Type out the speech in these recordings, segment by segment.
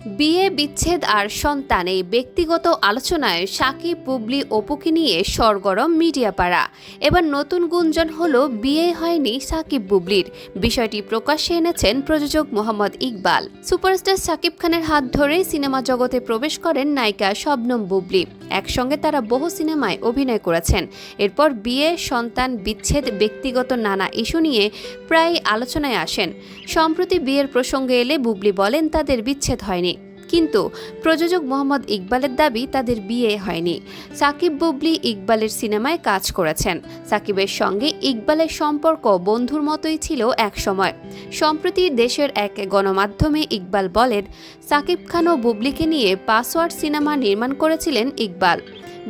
বিয়ে, বিচ্ছেদ আর সন্তান এই ব্যক্তিগত আলোচনায় সাকিব, বুবলি, অপুকে নিয়ে সরগরম মিডিয়া পাড়া এবার নতুন গুঞ্জন হলো, বিয়ে হয়নি সাকিব, বুবলির। বিষয়টি প্রকাশ্যে এনেছেন প্রযোজক মোহাম্মদ ইকবাল। সুপারস্টার সাকিব খানের হাত ধরে সিনেমা জগতে প্রবেশ করেন নায়িকা শবনম বুবলি। একসঙ্গে তারা বহু সিনেমায় অভিনয় করেছেন। এরপর বিয়ে, সন্তান, বিচ্ছেদ, ব্যক্তিগত নানা ইস্যু নিয়ে প্রায় আলোচনায় আসেন। সম্প্রতি বিয়ের প্রসঙ্গে এলে বুবলি বলেন, তাদের বিচ্ছেদ হয়নি। কিন্তু প্রযোজক মোহাম্মদ ইকবালের দাবি তাদের বিয়ে হয়নি। সাকিব বুবলি ইকবালের সিনেমায় কাজ করেছেন। সাকিবের সঙ্গে ইকবালের সম্পর্ক বন্ধুর মতোই ছিল একসময়। সম্প্রতি দেশের এক গণমাধ্যমে ইকবাল বলেন, সাকিব খান ও বুবলিকে নিয়ে পাসওয়ার্ড সিনেমা নির্মাণ করেছিলেন ইকবাল।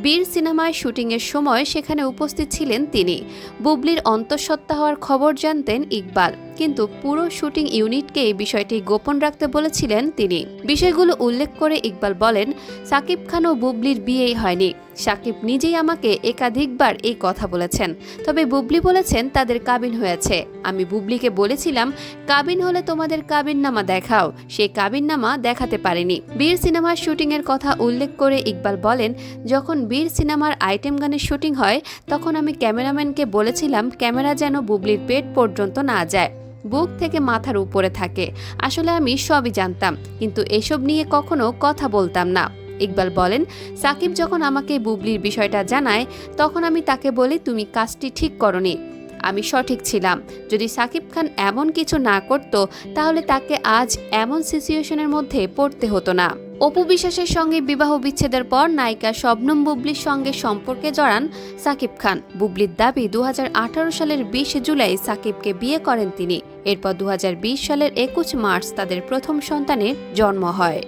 বীর সিনেমায় শুটিংয়ের সময় সেখানে উপস্থিত ছিলেন তিনি। বুবলির অন্তঃসত্ত্বা হওয়ার খবর জানতেন ইকবাল। কিন্তু পুরো শুটিং ইউনিটকে এই বিষয়টি গোপন রাখতে বলেছিলেন তিনি। বিষয়গুলো উল্লেখ করে ইকবাল বলেন, সাকিব খান ও বুবলির বিয়েই হয়নি। সাকিব নিজেই আমাকে একাধিকবার এই কথা বলেছেন, তবে বুবলি বলেছেন তাদের কাবিন হয়েছে। আমি বুবলিকে বলেছিলাম, কাবিন হলে তোমাদের কাবিননামা দেখাও। সেই কাবিননামা দেখাতে পারেনি। বীর সিনেমার শুটিংয়ের কথা উল্লেখ করে ইকবাল বলেন, যখন বীর সিনেমার আইটেম গানের শুটিং হয়, তখন আমি ক্যামেরাম্যানকে বলেছিলাম, ক্যামেরা যেন বুবলির পেট পর্যন্ত না যায়। বুক থেকে মাথার উপরে থাকে। আসলে আমি সবই জানতাম, কিন্তু এসব নিয়ে কখনো কথা বলতাম না। ইকবাল বলেন, সাকিব যখন আমাকে বুবলির বিষয়টা জানায়, তখন আমি তাকে বলি, তুমি কাজটি ঠিক করনি। আমি সঠিক ছিলাম। যদি সাকিব খান এমন কিছু না করত, তাহলে তাকে আজ এমন সিচুয়েশনের মধ্যে পড়তে হতো না। অপু বিশ্বাসের সঙ্গে বিবাহ বিচ্ছেদের পর নায়িকা শবনম বুবলির সঙ্গে সম্পর্কে জড়ান সাকিব খান। বুবলির দাবি দু হাজার আঠারো সালের বিশ জুলাই সাকিবকে বিয়ে করেন তিনি। এরপর দুহাজার বিশ সালের একুশ মার্চ তাদের প্রথম সন্তানের জন্ম হয়।